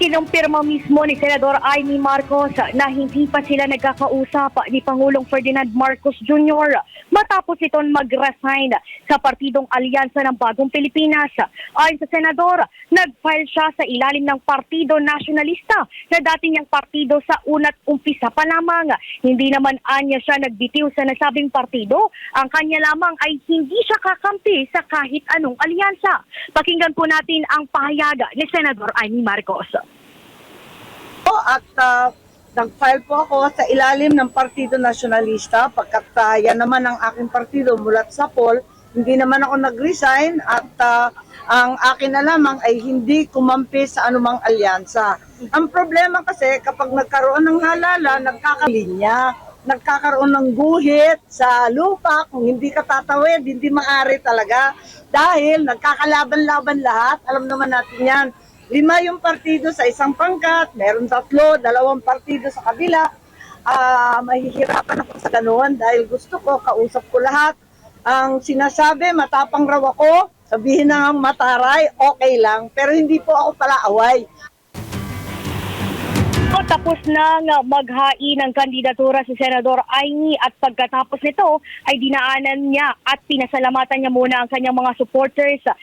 Kinumpirma mismo ni Senador Amy Marcos na hindi pa sila nagkakausap ni Pangulong Ferdinand Marcos Jr. matapos itong mag-resign sa partidong Alyansa ng Bagong Pilipinas. Ayon sa Senador, nag-file siya sa ilalim ng Partido Nacionalista na dati niyang partido sa una't umpisa pa lamang. Hindi naman anya siya nagbitiw sa nasabing partido. Ang kanya lamang ay hindi siya kakampi sa kahit anong alyansa. Pakinggan po natin ang pahayag ni Senador Amy Marcos. At ah, nag-file po ako sa ilalim ng Partido Nacionalista pagkat ah, yan naman ang aking partido mulat sa poll. Hindi naman ako nag-resign at ah, ang akin na lamang ay hindi kumampi sa anumang alyansa. Ang problema kasi kapag nagkaroon ng halala, nagkakalinya, nagkakaroon ng guhit sa lupa, kung hindi ka tatawid, hindi maaari talaga. Dahil nagkakalaban-laban lahat, alam naman natin yan. Lima yung partido sa isang pangkat, meron tatlo, dalawang partido sa kabila. Ah, mahihirapan ako sa ganoon dahil gusto ko, kausap ko lahat. Ang sinasabi, matapang raw ako, sabihin na nga mataray, okay lang. Pero hindi po ako pala away. Tapos nang maghain ng kandidatura si Senador Aini at pagkatapos nito ay dinaanan niya at pinasalamatan niya muna ang kanyang mga supporters